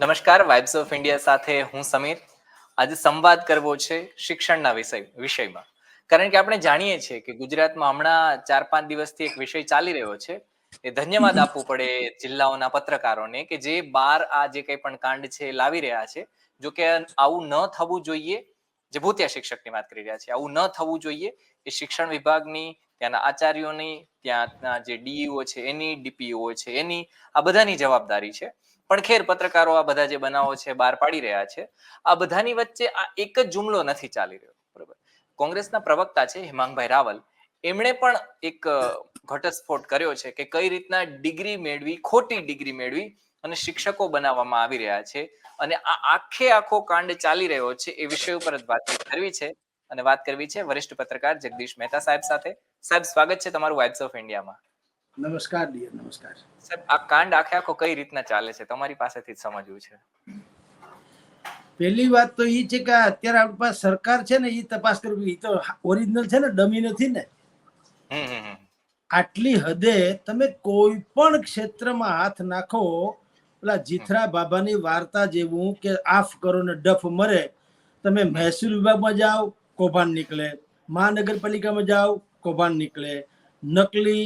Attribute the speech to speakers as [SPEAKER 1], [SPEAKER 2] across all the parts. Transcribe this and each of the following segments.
[SPEAKER 1] નમસ્કાર vibes of India સાથે હું સમીર. આજે સંવાદ કરવો છે શિક્ષણના વિષય, વિષયમાં. કારણ કે આપણે જાણીએ છીએ કે ગુજરાતમાં હમણાં ચાર પાંચ દિવસથી એક વિષય ચાલી રહ્યો છે. એ ધન્યવાદ આપવું પડે જિલ્લાઓના પત્રકારોને કે જે બાર આ જે કંઈ પણ કાંડ છે લાવી રહ્યા છે. જો કે આવું ન થવું જોઈએ, જે ભૂતિયા શિક્ષકની વાત કરી રહ્યા છે આવું ન થવું જોઈએ એ શિક્ષણ વિભાગની, ત્યાંના આચાર્યોની, ત્યાંના જે ડીઈઓ છે એની, ડીપીઓ છે એની, આ બધાની જવાબદારી છે. પણ ખેર પત્રકારો આ બધા જે બનાવો છે, બહાર પાડી રહ્યા છે, આ બધાની વચ્ચે આ એક જ જુમલો નથી ચાલી રહ્યો. બરોબર? કોંગ્રેસના પ્રવક્તા છે હિમાંગભાઈ રાવલ. એમણે પણ એક ઘટસ્ફોટ કર્યો છે કે કઈ રીતના ડિગ્રી મેળવી, ખોટી ડિગ્રી મેળવી અને શિક્ષકો બનાવવામાં આવી રહ્યા છે અને આ આખે આખો કાંડ ચાલી રહ્યો છે એ વિષય ઉપર જ વાત કરવી છે અને વાત કરવી છે વરિષ્ઠ પત્રકાર જગદીશ મહેતા સાહેબ સાથે. સાહેબ, સ્વાગત છે તમારું વાઇબ્સ ઓફ ઇન્ડિયામાં
[SPEAKER 2] નમસ્કાર ડિયર નમસ્કાર.
[SPEAKER 1] સાહેબ આ કાંડ આખે આખો કઈ રીતના ચાલે છે? તમારી પાસેથી જ સમજવું છે.
[SPEAKER 2] પહેલી વાત તો એ છે કે અત્યારે આપણી પાસે સરકાર છે ને એ તપાસ કરવી. એ તો ઓરિજિનલ છે ને ડમી નથી ને. આટલી હદે તમે કોઈ પણ ક્ષેત્રમાં હાથ નાખો પેલા જીથરા બાબાની વાર્તા જેવું કે આફ કરો ને ડફ મરે તમે મહેસૂલ વિભાગમાં જાઓ કૌભાંડ નીકળે. મહાનગરપાલિકામાં જાઓ કૌભાંડ નીકળે. નકલી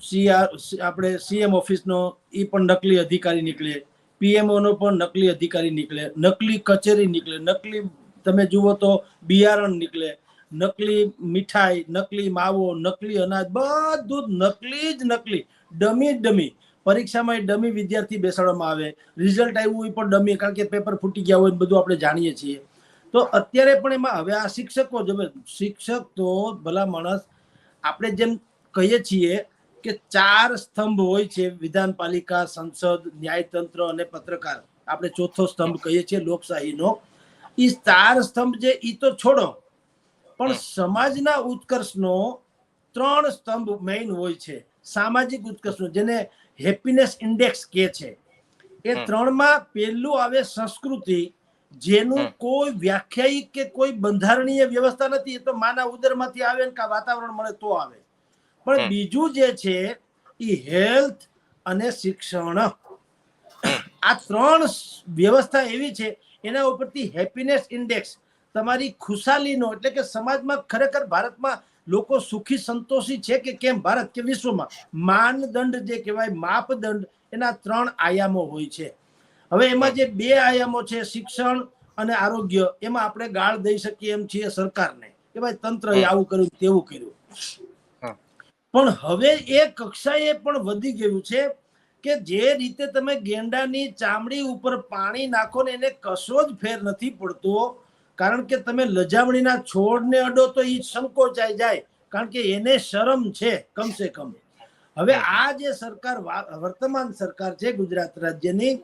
[SPEAKER 2] સીઆર આપણે સીએમ ઓફિસનો એ પણ નકલી અધિકારી નીકળે. પીએમઓનો પણ નકલી અધિકારી નીકળે. નકલી કચેરી નીકળે. નકલી, તમે જુઓ તો બિયારણ નીકળે. નકલી મીઠાઈ, નકલી માવો, નકલી અનાજ, બધું નકલી જ નકલી. Dummy dummy. પરીક્ષામાં એ ડમી વિદ્યાર્થી બેસાડવામાં આવે. રિઝલ્ટ આવ્યું એ પણ ડમી, કારણ કે પેપર ફૂટી ગયા હોય બધું આપણે જાણીએ છીએ. તો અત્યારે પણ એમાં, હવે આ શિક્ષકો, જ શિક્ષક તો ભલા માણસ, આપણે જેમ કહીએ છીએ કે ચાર સ્તંભ હોય છે વિધાનપાલિકા સંસદ ન્યાયતંત્ર અને પત્રકાર. આપણે ચોથો સ્તંભ કહીએ છીએ લોકશાહીનો. એ ચાર સ્તંભ જે એ તો છોડો. પણ સમાજના ઉત્કર્ષનો ત્રણ સ્તંભ મેઇન હોય છે. સામાજિક ઉત્કર્ષનો જેને હેપીનેસ ઇન્ડેક્સ કહે છે. એ ત્રણમાં પહેલું આવે સંસ્કૃતિ જેનું કોઈ વ્યાખ્યાયિક કે કોઈ બંધારણીય વ્યવસ્થા નથી. એ તો માના ઉદરમાંથી આવે ને કા વાતાવરણ મળે તો આવે. પણ બીજું જે છે એ હેલ્થ અને શિક્ષણ. આ ત્રણ વ્યવસ્થા એવી છે એના ઉપરથી હેપીનેસ ઇન્ડેક્સ તમારી ખુશાલીનો એટલે કે સમાજમાં ખરેખર ભારતમાં લોકો સુખી સંતોષી છે કે કેમ ભારત કે વિશ્વમાં? માનદંડ જે કહેવાય માપદંડ એના ત્રણ આયામો હોય છે. હવે એમાં જે બે આયામો છે શિક્ષણ અને આરોગ્ય એમાં આપણે ગાળ દઈ શકીએ એમ છીએ સરકારને. કે ભાઈ તંત્રએ આવું કર્યું તેવું કર્યું. પણ હવે એ કક્ષાએ પણ વધી ગયું છે કે જે રીતે તમે ગેંડાની ચામડી ઉપર પાણી નાખો ને એને કશો જ ફેર નથી પડતો. કારણ કે તમે લજામણીના છોડને અડો તો એ સંકોચાઈ જાય. કારણ કે એને શરમ છે કમસે કમ. હવે આ જે સરકાર વર્તમાન સરકાર છે ગુજરાત રાજ્યની,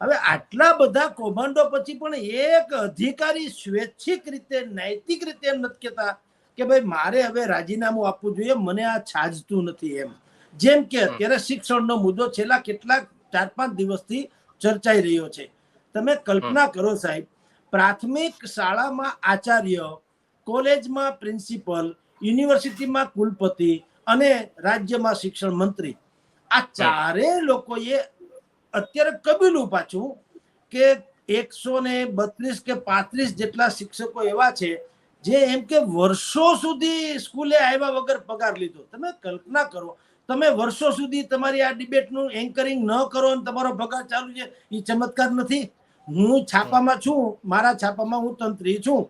[SPEAKER 2] હવે આટલા બધા કૌભાંડો પછી પણ એક અધિકારી સ્વૈચ્છિક રીતે, નૈતિક રીતે એમ નથી કહેતા. કે ભાઈ મારે હવે રાજીનામું આપવું જોઈએ મને આ છાજતું નથી એમ. જેમ કે અત્યારે શિક્ષણનો મુદ્દો છેલ્લા કેટલાક ચાર પાંચ દિવસથી ચર્ચાઈ રહ્યો છે. તમે કલ્પના કરો સાહેબ પ્રાથમિક શાળામાં આચાર્ય કોલેજમાં પ્રિન્સિપલ યુનિવર્સિટીમાં કુલપતિ અને રાજ્યમાં શિક્ષણ મંત્રી. આ ચારે લોકોએ અત્યારે કબીલું પાછું કે એકસો ને બત્રીસ કે પાંત્રીસ જેટલા શિક્ષકો એવા છે જે એમ કે વર્ષો સુધી સ્કૂલે આવ્યા વગર પગાર લીધો. તમે કલ્પના કરો તમે વર્ષો સુધી તમારી આ ડિબેટનું એન્કરિંગ ન કરો અને તમારો પગાર ચાલુ છે એ ચમત્કાર નથી. હું છાપામાં છું મારા છાપામાં હું તંત્રી છું.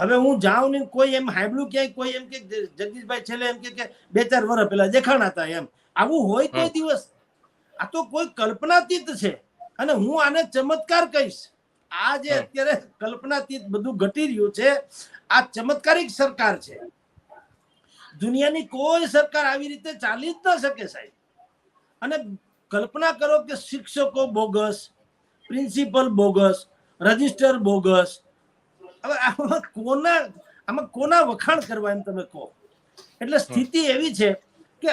[SPEAKER 2] હવે હું જાઉં ને કોઈ એમ હાંભળું ક્યાંય કોઈ એમ કે જગદીશભાઈ છેલ્લે એમ કે કે બે ચાર વર્ષ પહેલા દેખાણા હતા એમ. આવું હોય કોઈ દિવસ? આ તો કોઈ કલ્પનાતીત છે. અને હું આને ચમત્કાર કહીશ. આ જે અત્યારે કલ્પનાતીત બધું ઘટી રહ્યું છે આ ચમત્કારિક સરકાર છે. દુનિયાની કોઈ સરકાર આવી રીતે ચાલી જ ન શકે સાહેબ. અને કલ્પના કરો કે શિક્ષકો bogus principal bogus register bogus હવે આમાં કોના આમાં કોના વખાણ કરવા એમ તમે કહો? એટલે સ્થિતિ એવી છે કે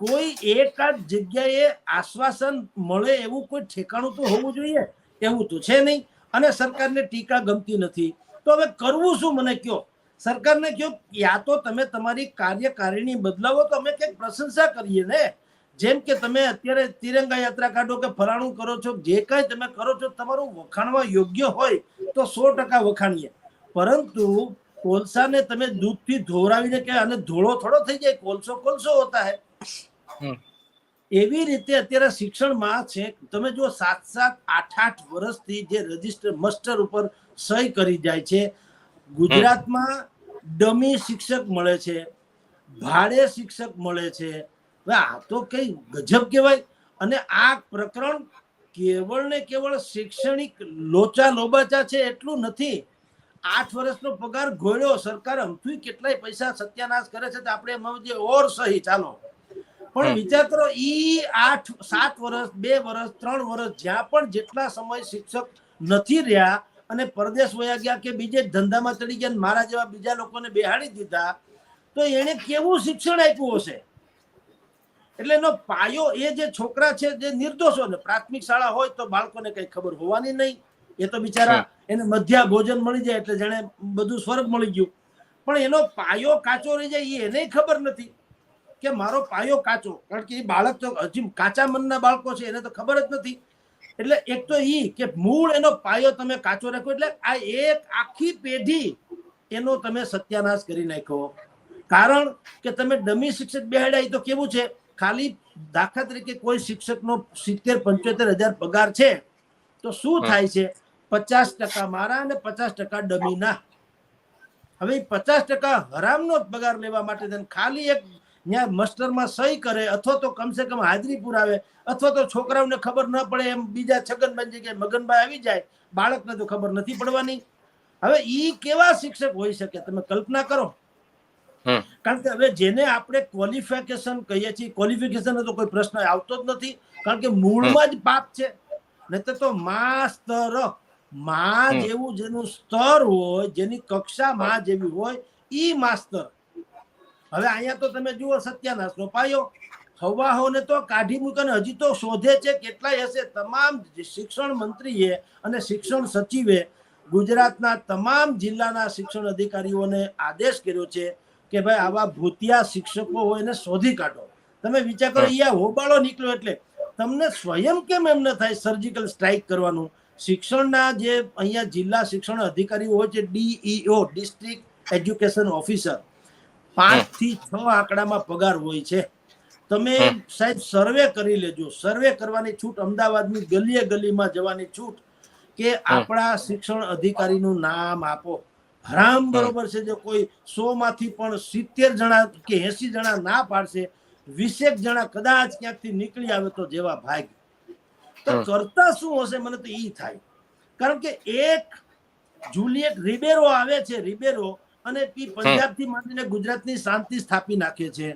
[SPEAKER 2] કોઈ એકાદ જગ્યાએ આશ્વાસન મળે એવું કોઈ ઠેકાણું તો હોવું જોઈએ? એવું તો છે નહીં. અને સરકારને ટીકા ગમતી નથી. તો હવે કરવું શું? મને કયો સરકારને કયો યા તો તમે તમારી કાર્યકારિણી બદલાવો તો અમે કંઈક પ્રશંસા કરીએ ને. જેમ કે તમે અત્યારે તિરંગા યાત્રા કાઢો કે ફલાણું કરો છો, જે કાંઈ તમે કરો છો, તમારું વખાણવા યોગ્ય હોય તો સો ટકા વખાણીએ. પરંતુ કોલસાને તમે દૂધથી ધોવરાવીને કે અને ધોળો થોડો થઈ જાય, કોલસો કોલસો હોતા હે. એવી રીતે અત્યારે શિક્ષણમાં છે, તમે જો સાત સાત આઠ આઠ વર્ષથી જે રજિસ્ટર માસ્ટર ઉપર સહી કરી જાય છે, ગુજરાતમાં ડમી શિક્ષક મળે છે, ભાડે શિક્ષક મળે છે. આ તો કઈ ગજબ કહેવાય. અને આ પ્રકરણ કેવળ ને કેવળ શૈક્ષણિક લોચા લોબાચા છે એટલું નથી. આઠ વર્ષનો પગાર ગોળ્યો સરકાર અમથું કેટલાય પૈસા સત્યાનાશ કરે છે, તો આપણે એમાં ઓર સહી, ચાલો. પણ. વિચાર કરો ઈ આઠ સાત વર્ષ બે વર્ષ ત્રણ વર્ષ જ્યાં પણ જેટલા સમય શિક્ષક નથી રહ્યા અને પરદેશ વયા ગયા કે બીજે ધંધામાં ચડી ગયા મારા જેવા બીજા લોકોને બેહાડી દીધા તો એને કેવું શિક્ષણ આપ્યું હશે? એટલે એનો પાયો એ જે છોકરા છે જે નિર્દોષો ને પ્રાથમિક શાળા હોય તો બાળકોને કઈ ખબર હોવાની નહીં. એ તો બિચારા એને મધ્યા ભોજન મળી જાય એટલે જાણે બધું સ્વર્ગ મળી ગયું. પણ એનો પાયો કાચો રહી જાય એને ખબર નથી. કે મારો પાયો કાચો. કારણ કે એ બાળક તો હજી કાચા મનના બાળકો છે એને તો ખબર જ નથી. એટલે એક તો એ કે મૂળ એનો પાયો તમે કાચો રાખો એટલે આ એક આખી પેઢી એનો તમે સત્યાનાશ કરી નાખ્યો. કારણ કે તમે ડમી શિક્ષક બેહાડ્યા તો કેવું છે ખાલી દાખલા તરીકે કોઈ શિક્ષકનો સિત્તેર પંચોતેર હજાર પગાર છે તો શું થાય છે? પચાસ ટકા મારા અને પચાસ ટકા ડમીના. હવે પચાસ ટકા હરામનો પગાર લેવા માટે ખાલી એક ત્યાં માસ્ટરમાં સહી કરે અથવા તો કમસે કમ હાજરી પુરાવે અથવા તો છોકરાઓને ખબર ન પડે એમ બીજા છગનભાઈ જગ્યાએ મગનભાઈ આવી જાય બાળકને તો ખબર નથી પડવાની. હવે ઈ કેવા શિક્ષક હોઈ શકે? તમે કલ્પના કરો. કારણ કે હવે જેને આપણે ક્વોલિફિકેશન કહીએ છીએ ક્વોલિફિકેશન તો કોઈ પ્રશ્ન આવતો જ નથી. કારણ કે મૂળમાં જ પાપ છે. નહીતર તો
[SPEAKER 1] માસ્તરમાં.
[SPEAKER 2] જેવું જેનું સ્તર હોય જેની કક્ષા માં જેવી હોય ઈ માસ્તર હવે અહીંયા તો તમે જુઓ સત્યાનાશનો પાયો હવાહોને તો કાઢી મૂકીને હજી તો શોધે છે કેટલાય હશે. તમામ શિક્ષણ મંત્રીએ અને શિક્ષણ સચિવે ગુજરાતના તમામ જિલ્લાના શિક્ષણ અધિકારીઓને આદેશ કર્યો છે કે ભાઈ આવા ભૂતિયા શિક્ષકો હોય એને શોધી કાઢો. તમે વિચાર કરો અહીંયા હોબાળો નીકળ્યો એટલે તમને સ્વયં કેમ એમ ન થાય સર્જિકલ સ્ટ્રાઇક કરવાનું? શિક્ષણના જે અહીંયા જિલ્લા શિક્ષણ અધિકારીઓ હોય છે ડીઈઓ ડિસ્ટ્રિક્ટ એજ્યુકેશન ઓફિસર પાંચથી છ આંકડામાં પગાર હોય છે. તમે સાહેબ સર્વે કરી લેજો. સર્વે કરવાની છૂટ અમદાવાદની ગલીએ ગલીમાં જવાની છૂટ કે આપણા શિક્ષણ અધિકારીનું નામ આપો. હરામ બરોબર છે. જો કોઈ સો માંથી પણ સિત્તેર જણા કે એસી જણા ના પાડશે વીસેક જણા કદાચ ક્યાંકથી નીકળી આવે તો જેવા ભાગ તો કરતા શું હશે? મને તો ઈ થાય. કારણ કે એક જુલિયટ રિબેરો આવે છે. રિબેરો અને પંજાબથી માંડીને ગુજરાતની શાંતિ સ્થાપી નાખે છે.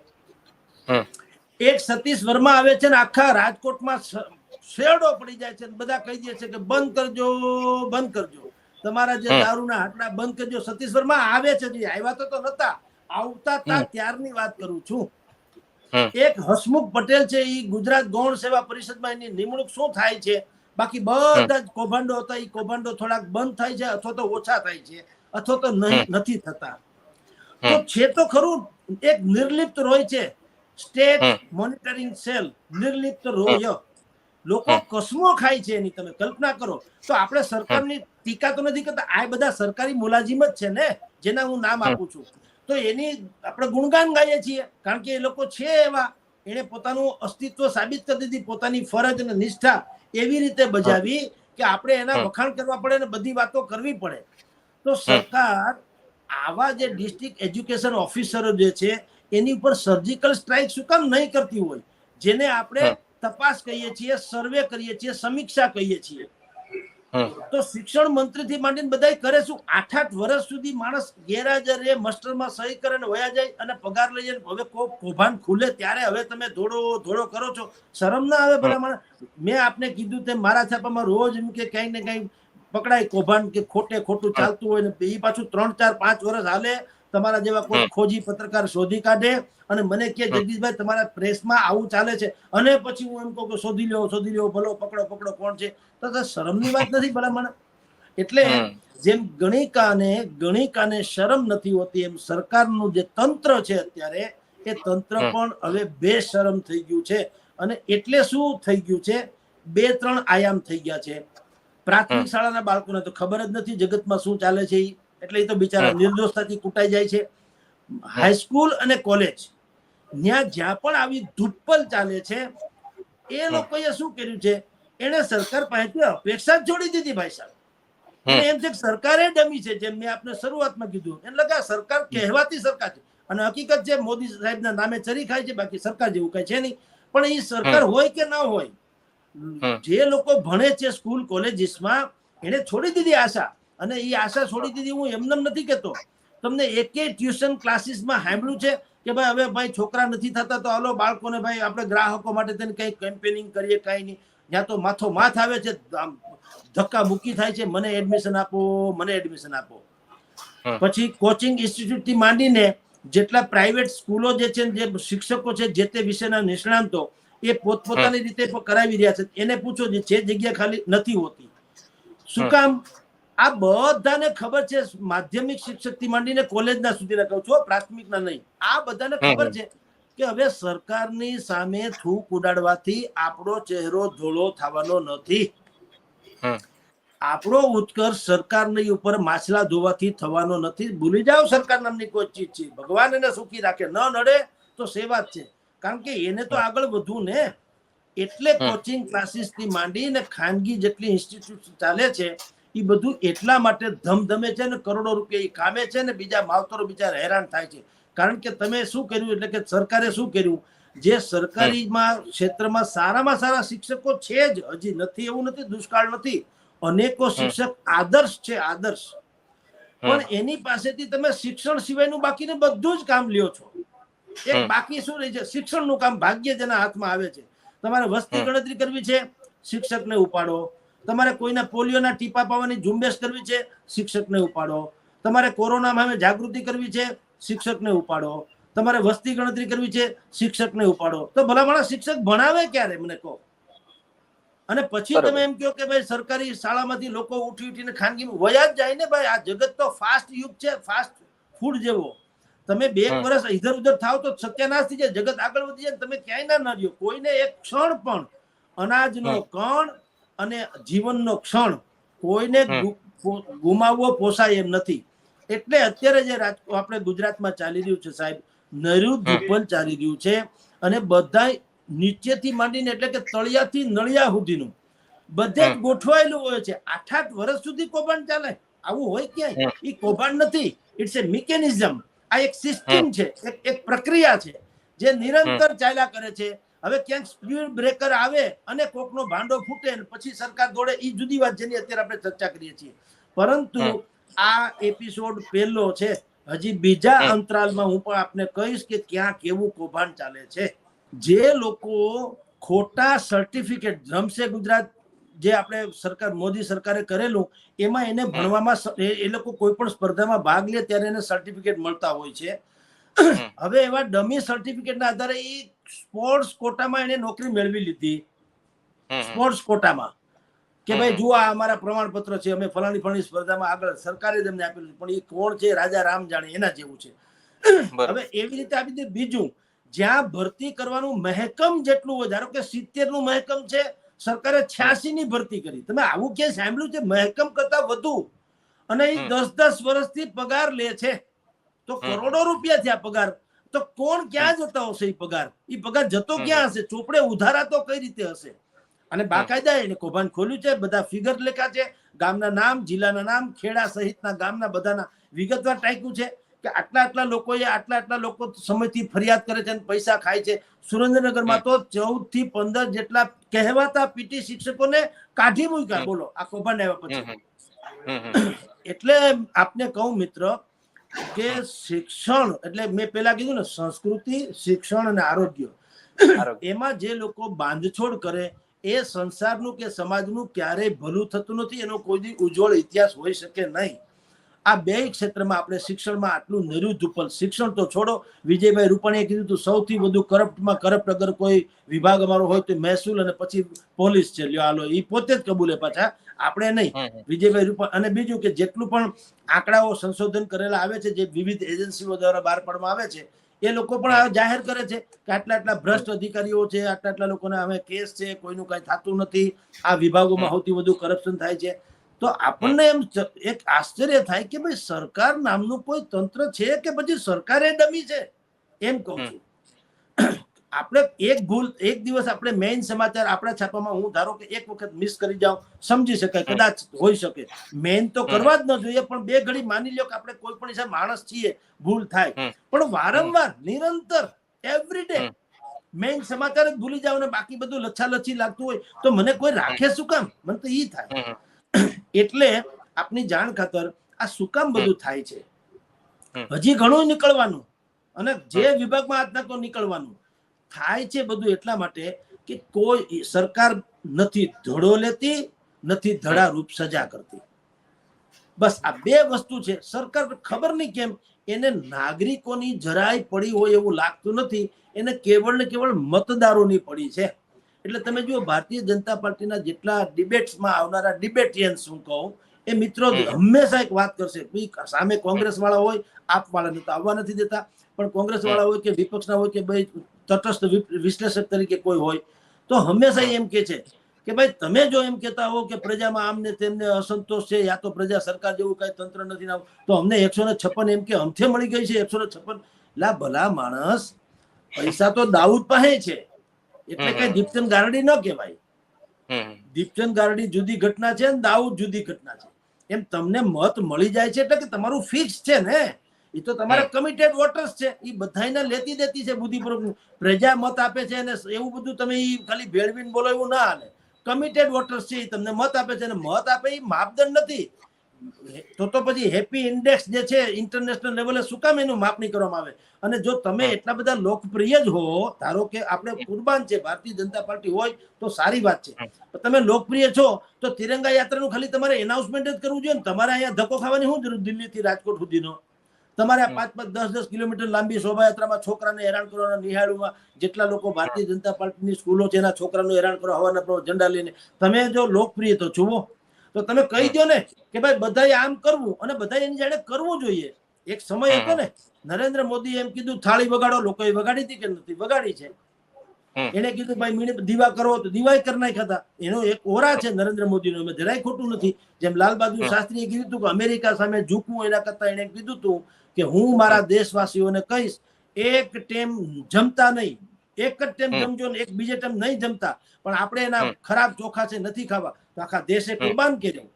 [SPEAKER 2] એક સતીશ વર્મા આવે છે ને આખા રાજકોટમાં શેરડો પડી જાય છે બધા કહી દે છે કે બંધ કરજો બંધ કરજો. તમારા જે દારૂના હાટલા બંધ કરજો. સતીશ વર્મા આવે છે જે આવ્યા તો તો નતા. આવતા તા ત્યારની વાત કરું છું. એક હસમુખ પટેલ છે એ ગુજરાત ગૌણ સેવા પરિષદમાં એની નિમણૂક શું થાય છે? બાકી બધા જ કૌભાંડો હતા એ કૌભાંડો થોડાક બંધ થાય છે અથવા તો ઓછા થાય છે. અથવા તો નથી થતા. તો છે તો ખરું એક નિર્લિપ્ત રોય છે. State monitoring cell Nirlipt Roy. લોકો કસમો ખાય છે એની તમે કલ્પના કરો. તો આપણે સરકારની ટીકા તો નથી કરતા. આ બધા સરકારી મુલાજીમ જ છે ને જેના હું નામ આપું છું. તો એની આપણે ગુણગાન ગાઈએ છીએ કારણ કે એ લોકો છે એવા. એને પોતાનું અસ્તિત્વ સાબિત કરી દીધી પોતાની ફરજ અને નિષ્ઠા એવી રીતે બજાવી કે આપણે એના વખાણ કરવા પડે અને બધી વાતો કરવી પડે. તો સરકાર આવા જે ડિસ્ટ્રિક્ટ એજ્યુકેશન ઓફિસરો જે છે એની ઉપર સર્જિકલ સ્ટ્રાઇક શું કામ નહીં કરતી હોય? જેને આપણે તપાસ કહીએ છીએ સર્વે કરીએ છીએ સમીક્ષા કહીએ છીએ. તો શિક્ષણ મંત્રીથી માંડીને બધા કરે શું? આઠ આઠ વર્ષ સુધી માણસ ગેરહાજર માસ્ટરમાં સહી કરે ને વયા જાય અને પગાર લઈ જાય હવે કો કૌભાંડ ખુલે ત્યારે હવે તમે ધોડો ધોડો કરો છો. શરમ ના આવે ભલા માણસ. મેં આપને કીધું તેમ મારા છાપામાં રોજ એમ કે કંઈક ને કંઈક પકડાય કૌભાંડ કે ખોટે ખોટું ચાલતું હોય ને એ પાછું ત્રણ ચાર પાંચ વર્ષ હાલે તમારા જેવા કોઈ ખોજી પત્રકાર શોધી કાઢે અને મને કે જગદીશભાઈ તમારા પ્રેસમાં આવું ચાલે છે અને પછી હું એમ કહું કે શોધી લ્યો શોધી લ્યો ભલો પકડો પકડો કોણ છે? તો શરમની વાત નથી ભલા મને એટલે જેમ ગણિકાને ગણિકાને શરમ નથી હોતી એમ સરકારનું જે તંત્ર છે અત્યારે એ તંત્ર પણ હવે બેશરમ થઈ ગયું છે. અને એટલે શું થઈ ગયું છે? બે ત્રણ આયામ થઈ ગયા છે. પ્રાથમિક શાળાના બાળકોને તો ખબર જ નથી જગતમાં શું ચાલે છે એટલે એ તો બિચારા નિર્દોષતાથી કૂટાઈ જાય છે. હાઈસ્કૂલ અને કોલેજ. ત્યાં જ્યાં પણ આવી ધુપ્પલ ચાલે છે એ લોકોએ શું કર્યું છે એને સરકાર પાસેથી અપેક્ષા જ છોડી દીધી ભાઈ સાહેબ. અને એમ છે કે સરકારે ડમી છે જેમ મેં આપને શરૂઆતમાં કીધું. એમ કે સરકાર કહેવાતી સરકાર છે. અને હકીકત છે મોદી સાહેબના નામે ચરી ખાય છે બાકી સરકાર જેવું કઈ છે નહીં. પણ એ સરકાર હોય કે ના હોય. જે લોકો ભણે છે સ્કૂલ કોલેજીસમાં એને છોડી દીધી આશા. અને એ આશા છોડી દીધી હું એમને નથી કહેતો તમને એકે ટ્યુશન ક્લાસીસમાં સાંભળ્યું છે કે ભાઈ હવે ભાઈ છોકરા નથી થતા તો હાલો બાળકોને ભાઈ આપણે ગ્રાહકો માટે તેને કંઈ કેમ્પેનિંગ કરીએ કાંઈ નહીં. જ્યાં તો માથો માથ આવે છે ધક્કા મુક્કી થાય છે મને એડમિશન આપો મને એડમિશન આપો. પછી કોચિંગ ઇન્સ્ટિટ્યૂટથી માંડીને જેટલા પ્રાઇવેટ સ્કૂલો જે છે જે શિક્ષકો છે જે તે વિષયના નિષ્ણાંતો એ પોતપોતાની રીતે કરાવી રહ્યા છે. એને પૂછો જે છે જગ્યા ખાલી નથી હોતી. શું કામ? આ બધાને ખબર છે માધ્યમિક શિક્ષકથી માંડીને કોલેજના સુધીના કહું છું પ્રાથમિકના નહીં. આ બધાને ખબર છે કે હવે સરકારની સામે થૂક ઉડાડવાથી આપણો ચહેરો ધોળો થવાનો નથી. આપણો ઉત્કર્ષ સરકારની ઉપર માછલા ધોવાથી થવાનો નથી. ભૂલી જાઓ સરકાર નામની કોઈ ચીજ છે. ભગવાન એને સુખી રાખે. ન નડે તો સેવા જ છે. કારણ કે એને તો આગળ વધવું ને. એટલે કોચિંગ ક્લાસીસથી માંડીને ખાનગી જેટલી ઇન્સ્ટિટ્યુટ ચાલે છે એ બધું એટલા માટે ધમધમે છે ને કરોડો રૂપિયા એ કામે છે ને બીજા માવતરો બિચારા હેરાન થાય છે. કારણ કે તમે શું કર્યું? એટલે કે સરકારે શું કર્યું? જે સરકારીમાં ક્ષેત્રમાં સારામાં સારા શિક્ષકો છે જ હજી નથી એવું નથી દુષ્કાળ નથી. અનેકો શિક્ષક આદર્શ છે આદર્શ. પણ એની પાસેથી તમે શિક્ષણ સિવાયનું બાકીને બધું જ કામ લ્યો છો. એક બાકી શું રહી છે? શિક્ષણનું કામ ભાગ્ય જેના હાથમાં આવે છે. તમારે વસ્તી ગણતરી કરવી છે શિક્ષકને ઉપાડો. તમારે કોઈના પોલિયોના ટીપા પાવાની ઝુંબેશ કરવી છે શિક્ષકને ઉપાડો. તમારે કોરોના સામે જાગૃતિ કરવી છે શિક્ષકને ઉપાડો. તમારે વસ્તી ગણતરી કરવી છે શિક્ષકને ઉપાડો. તો ભલામણા શિક્ષક ભણાવે ક્યારે મને કહો? અને પછી તમે એમ કહો કે ભાઈ સરકારી શાળામાંથી લોકો ઉઠી ઉઠીને ખાનગી વયા જ જાય ને ભાઈ આ જગત તો ફાસ્ટ યુગ છે ફાસ્ટ ફૂડ જેવો. તમે બે વર્ષ ઇધર ઉધર થાવ તો સત્યાનાશ થઈ જાય જગત આગળ વધી જાય તમે ક્યાંય ના રહ્યો કોઈને એક ક્ષણ પણ અનાજનો કણ અને જીવનનો ક્ષણ કોઈને ગુમાવવો પોસાય એમ નથી. એટલે અત્યારે જે આપણે ગુજરાતમાં ચાલી રહ્યું છે સાહેબ ધૂપન ચાલી રહ્યું છે અને બધા નીચેથી માંડીને એટલે કે તળિયાથી નળિયા સુધીનું બધે જ ગોઠવાયેલું હોય છે. આઠ આઠ વર્ષ સુધી કૌભાંડ ચાલે. આવું હોય ક્યાંય? એ કૌભાંડ નથી. ઇટ્સ એ મિકેનિઝમ આ એક સિસ્ટમ છે એક પ્રક્રિયા છે જે નિરંતર ચાલ્યા કરે છે. હવે ક્યાંક સ્પીડ બ્રેકર આવે અને કોકનો ભાંડો ફૂટે પછી સરકાર દોડે એ જુદી વાત જેની અત્યારે આપણે ચર્ચા કરીએ છીએ. પરંતુ આ એપિસોડ પહેલો છે. હજી બીજા. અંતરાલમાં હું પણ આપને કહીશ કે ક્યાં કેવું કૌભાંડ ચાલે છે. જે લોકો ખોટા સર્ટિફિકેટ રમશે ગુજરાત જે આપણે સરકાર મોદી સરકારે કરેલું એમાં એને ભણવામાં એ લોકો કોઈ પણ સ્પર્ધામાં ભાગ લે ત્યારે એને સર્ટિફિકેટ મળતા હોય છે. હવે એવા ડમી સર્ટિફિકેટના આધારે એ સ્પોર્ટ્સ કોટામાં એને નોકરી મેળવી લીધી. સ્પોર્ટ્સ કોટામાં કે ભાઈ જુઓ આ અમારા પ્રમાણપત્ર છે અમે ફલાણી ફલાણી સ્પર્ધામાં આગળ સરકારે તેમને આપેલું પણ એ કોણ છે રાજા રામ જાણે એના જેવું છે. હવે એવી રીતે આપી દે બીજું જ્યાં ભરતી કરવાનું મહેકમ જેટલું હોય ધારો કે સિત્તેરનું મહેકમ છે સરકારે છ્યાસી ની ભરતી કરી. તમે આવું ક્યાંય સાંભળ્યું છે? મહેકમ કરતા વધુ અને એ દસ દસ વર્ષથી પગાર લે છે. તો કરોડો રૂપિયા થયા પગાર. તો કોણ ક્યાં જતા હશે એ પગાર? એ પગાર જતો ક્યાં હશે? ચોપડે ઉધારા તો કઈ રીતે હશે? અને બાકાયદા એને કૌભાંડ ખોલ્યું છે. બધા ફિગર લેખા છે. ગામના નામ જિલ્લાના નામ ખેડા સહિતના ગામના બધાના વિગતવાર ટાંક્યું છે. કે આટલા આટલા લોકોએ આટલા આટલા લોકો સમયથી ફરિયાદ કરે છે અને પૈસા ખાય છે. સુરેન્દ્રનગરમાં તો ચૌદથી પંદર જેટલા કહેવાતા પીટી શિક્ષકોને કાઢી મૂક્યા. બોલો આ કૌભાંડ આવ્યા પછી. એટલે આપને કહું મિત્ર કે શિક્ષણ એટલે મેં પેલા કીધું ને સંસ્કૃતિ શિક્ષણ અને આરોગ્ય. એમાં જે લોકો બાંધછોડ કરે એ સંસારનું કે સમાજનું ક્યારેય ભલું થતું નથી. એનો કોઈ ઉજ્જવળ ઇતિહાસ હોઈ શકે નહીં. આ બે ક્ષેત્રમાં આપણે શિક્ષણમાં આટલું નિરુદ્ધુપલ શિક્ષણ તો છોડો. વિજયભાઈ રૂપાણીએ કીધું હતું સૌથી વધુ કરપ્ટમાં કરપ્ટ અગર કોઈ વિભાગ અમારો હોય તો મહેસૂલ અને પછી પોલીસ છે. લ્યો આલો એ પોતે જ કબૂલે પાછા. આપણે નહીં. વિજયભાઈ રૂપાણી અને બીજું કે જેટલું પણ આંકડાઓ સંશોધન કરેલા આવે છે જે વિવિધ એજન્સીઓ દ્વારા બહાર પાડવામાં આવે છે એ લોકો પણ જાહેર કરે છે કે આટલા આટલા ભ્રષ્ટ અધિકારીઓ છે આટલા આટલા લોકોને હવે કેસ છે કોઈનું કઈ થતું નથી. આ વિભાગોમાં સૌથી વધુ કરપ્શન થાય છે. તો આપણને એમ એક આશ્ચર્ય થાય કે ભાઈ સરકાર નામનું કોઈ તંત્ર છે કે પછી સરકારે ડમી છે? એમ કહું છું. આપણે એક ભૂલ એક દિવસ આપણે મેઇન સમાચાર આપણા છાપામાં હું ધારો કે એક વખત મિસ કરી જાઉં સમજી શકાય કદાચ હોઈ શકે. મેઇન તો કરવા જ ન જોઈએ પણ બે ઘડી માની લ્યો કે આપણે કોઈ પણ હિસાબ માણસ છીએ ભૂલ થાય. પણ વારંવાર નિરંતર એવરી ડે મેઇન સમાચાર જ ભૂલી જાવ ને બાકી બધું લચ્છાલચ્છી લાગતું હોય તો મને કોઈ રાખે શું કામ? મને તો ઈ થાય. એટલે આપની જાણ ખાતર આ શું કામ બધું થાય છે. હજી ઘણું નીકળવાનું અને જે વિભાગમાં હાથ નાખો નીકળવાનું થાય છે બધું એટલા માટે કે કોઈ સરકાર નથી ધડો લેતી નથી ધડારૂપ સજા કરતી. બસ આ બે વસ્તુ છે. સરકાર ખબર નહીં કેમ એને નાગરિકોની જરાય પડી હોય એવું લાગતું નથી. એને કેવળ ને કેવળ મતદારોની પડી છે. એટલે તમે જુઓ ભારતીય જનતા પાર્ટીના જેટલા ડિબેટ્સમાં આવનારા ડિબેટિયન્સ હું કહું એ મિત્રો હંમેશા એક વાત કરશે સામે કોંગ્રેસ વાળા હોય આપ વાળાને તો આવવા નથી દેતા. પણ કોંગ્રેસ વાળા હોય કે વિપક્ષના હોય કે ભાઈ તટસ્થ વિશ્લેષક તરીકે કોઈ હોય તો હંમેશા એમ કે છે કે ભાઈ તમે જો એમ કહેતા હો કે પ્રજામાં આમને તેમને અસંતોષ છે યા તો પ્રજા સરકાર જેવું કઈ તંત્ર નથી ના તો અમને એકસો ને છપ્પન એમ કે અમથે મળી ગઈ છે એકસો ને છપ્પન. લા ભલા માણસ પૈસા તો દાઉદ પાસે છે. એટલે કઈ દીપચંદ ગારડી ન કહેવાય. દીપચંદ ગારડી જુદી ઘટના છે દાઉદ જુદી ઘટના છે. એમ તમને મત મળી જાય છે એટલે કે તમારું ફિક્સ છે ને. એ તો તમારા કમિટેડ વોટર્સ છે. એ બધાને લેતી દેતી છે બુદ્ધિપૂર્વક પ્રજા મત આપે છે અને એવું બધું તમે એ ખાલી ભેળવીને બોલો એવું ના હાલે. કમિટેડ વોટર્સ છે એ તમને મત આપે છે અને મત આપે એ માપદંડ નથી. તો તો પછી હેપી ઇન્ડેક્સ જે છે ઇન્ટરનેશનલ લેવલે શું કામ એનું માપણી કરવામાં આવે? અને જો તમે એટલા બધા લોકપ્રિય જ હો ધારો કે આપણે કુરબાન છે ભારતીય જનતા પાર્ટી હોય તો સારી વાત છે. તમે લોકપ્રિય છો તો તિરંગા યાત્રાનું ખાલી તમારે એનાઉન્સમેન્ટ જ કરવું જોઈએ ને. તમારે અહીંયા ધક્કો ખાવાની શું જરૂર દિલ્હીથી રાજકોટ સુધીનો? તમારે આ પાંચ પાંચ દસ દસ કિલોમીટર લાંબી શોભાયાત્રામાં છોકરાને હેરાન કરવાના નિહાળુમાં જેટલા લોકો ભારતીય જનતા પાર્ટીની સ્કૂલો છે એના છોકરાનું હેરાન કરવા હવાના ઝંડા લઈને. તમે જો લોકપ્રિય તો જુઓ. તો તમે કહી દો ને કે ભાઈ બધાએ આમ કરવું અને બધાએ એની જાણે કરવું જોઈએ. એક સમય હતો ને નરેન્દ્ર મોદી એમ કીધું થાળી વગાડો લોકોએ વગાડી હતી કે નથી? વગાડી છે. એને કીધું ભાઈ મીણી દીવા કરો તો દીવાય કરી નાખ્યા હતા. એનો એક ઓરા છે નરેન્દ્ર મોદીનો એમાં જરાય ખોટું નથી. જેમ લાલ બહાદુર. શાસ્ત્રીએ કીધું હતું કે અમેરિકા સામે ઝૂકવું એના કરતા એને કીધું હતું કે હું મારા દેશવાસીઓને કહીશ એક ટેમ જમતા નહીં. એક જ ટેમ. જમજો ને એક બીજે ટેમ નહીં જમતા. પણ આપણે એના ખરાબ ચોખા છે નથી ખાવા. તો આખા દેશે કુરબાન કર્યું.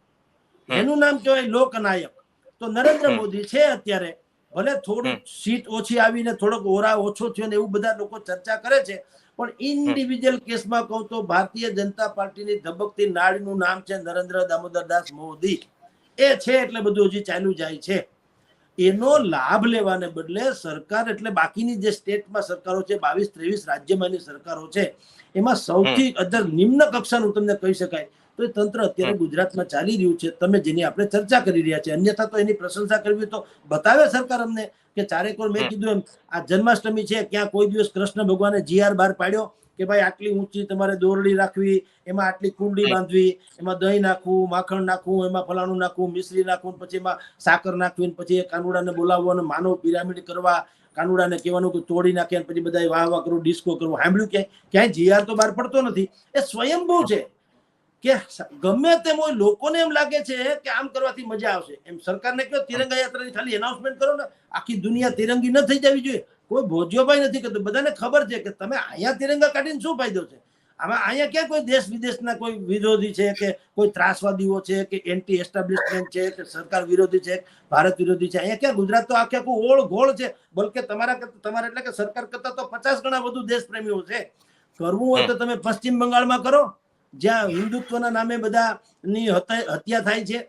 [SPEAKER 2] એનું નામ કહેવાય લોકનાયક. તો નરેન્દ્ર મોદી છે અત્યારે. ભલે થોડું સીટ ઓછી આવીને થોડોક ઓરા ઓછો થયો ને એવું બધા લોકો ચર્ચા કરે છે પણ ઇન્ડિવિજ્યુઅલ કેસમાં કહું તો ભારતીય જનતા પાર્ટીની ધબકતી નાળીનું નામ છે નરેન્દ્ર દામોદરદાસ મોદી. એ છે એટલે બધું હજી ચાલુ જાય છે. એનો લાભ લેવાને બદલે સરકાર એટલે બાકીની જે સ્ટેટમાં સરકારો છે બાવીસ ત્રેવીસ રાજ્યમાંની સરકારો છે એમાં સૌથી અધર નિમ્ન કક્ષાનું તમને કહી શકાય. તો એ તંત્ર અત્યારે ગુજરાતમાં ચાલી રહ્યું છે. તમે જેની આપણે ચર્ચા કરી રહ્યા છે અન્યથા તો એની પ્રશંસા કરવી તો બતાવે સરકાર અમને કે ચારેક વાર મેં કીધું એમ આ જન્માષ્ટમી છે ક્યાં કોઈ દિવસ કૃષ્ણ ભગવાને જીઆર બહાર પાડ્યો કે ભાઈ આટલી ઊંચી તમારે દોરડી રાખવી એમાં આટલી કુંડી બાંધવી એમાં દહીં નાખવું માખણ નાખવું એમાં ફલાણું નાખવું મિશ્રી નાખવું પછી એમાં સાકર નાખવી પછી એ કાનુડાને બોલાવવો અને માનવ પિરામિડ કરવા કાનુડાને કહેવાનું કે તોડી નાખે પછી બધા વાહ વાહ કરવું ડિસ્કો કરવું સાંભળ્યું કે ક્યાંય જીઆર તો બહાર પડતો નથી. એ સ્વયંભૂ છે. કે ગમે તેમ હોય લોકોને એમ લાગે છે કે આમ કરવાથી મજા આવશે. એમ સરકારને કહો તિરંગા યાત્રાની ખાલી એનાઉન્સમેન્ટ કરો ને આખી દુનિયા તિરંગી ન થઈ જવી જોઈએ. કોઈ ભોજ્યોભાઈ નથી કરતો. બધાને ખબર છે કે તમે અહીંયા તિરંગા કાઢીને શું ફાયદો છે? આમાં અહીંયા ક્યાં કોઈ દેશ વિદેશના કોઈ વિરોધી છે કે કોઈ ત્રાસવાદીઓ છે કે એન્ટી એસ્ટાબ્લિશમેન્ટ છે કે સરકાર વિરોધી છે ભારત વિરોધી છે? અહીંયા ક્યાં ગુજરાત તો આખે આખું ઓળ ગોળ છે. બલકે તમારા કરતા- તમારા એટલે કે સરકાર કરતા તો પચાસ ગણા વધુ દેશ પ્રેમીઓ છે. કરવું હોય તો તમે પશ્ચિમ બંગાળમાં કરો. જ્યાં હિન્દુત્વના નામે બધાની હત્યા થાય છે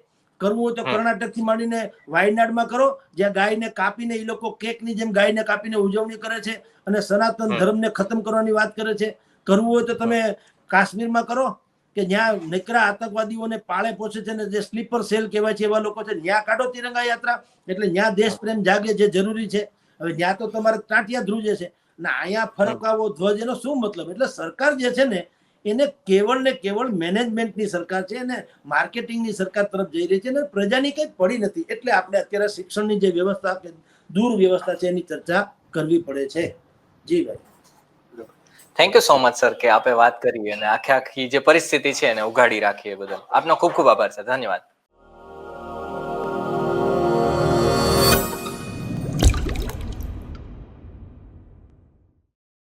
[SPEAKER 2] કરવું હોય તો કર્ણાટકથી માંડીને વાયનાડમાં કરો જ્યાં ગાયને કાપીને એ લોકો કેકની જેમ ગાયને કાપીને ઉજવણી કરે છે અને સનાતન ધર્મને ખતમ કરવાની વાત કરે છે. કરવું હોય તો તમે કાશ્મીરમાં કરો કે જ્યાં નકરા આતંકવાદીઓને પાળે પહોંચે છે ને જે સ્લીપર સેલ કહેવાય છે એવા લોકો છે ત્યાં કાઢો તિરંગા યાત્રા એટલે ન્યા દેશ પ્રેમ જાગે જે જરૂરી છે. હવે ત્યાં તો તમારે ટાંટિયા ધ્રુજે છે. ને અહીંયા ફરકાવો ધ્વજ એનો શું મતલબ? એટલે સરકાર જે છે ને એને કેવળ ને કેવળ મેનેજમેન્ટની સરકાર છે અને માર્કેટિંગની સરકાર તરફ જઈ રહી છે અને પ્રજાની કંઈ પડી નથી. એટલે આપણે અત્યારે શિક્ષણની જે વ્યવસ્થા કે દુર્વ્યવસ્થા છે એની ચર્ચા કરવી પડે છે. જી ભાઈ.
[SPEAKER 1] Thank you so much sir કે આપે વાત કરી અને આખે આખી જે પરિસ્થિતિ છે એને ઉઘાડી રાખી એ બદલ. આપનો ખૂબ ખૂબ આભાર સર ધન્યવાદ.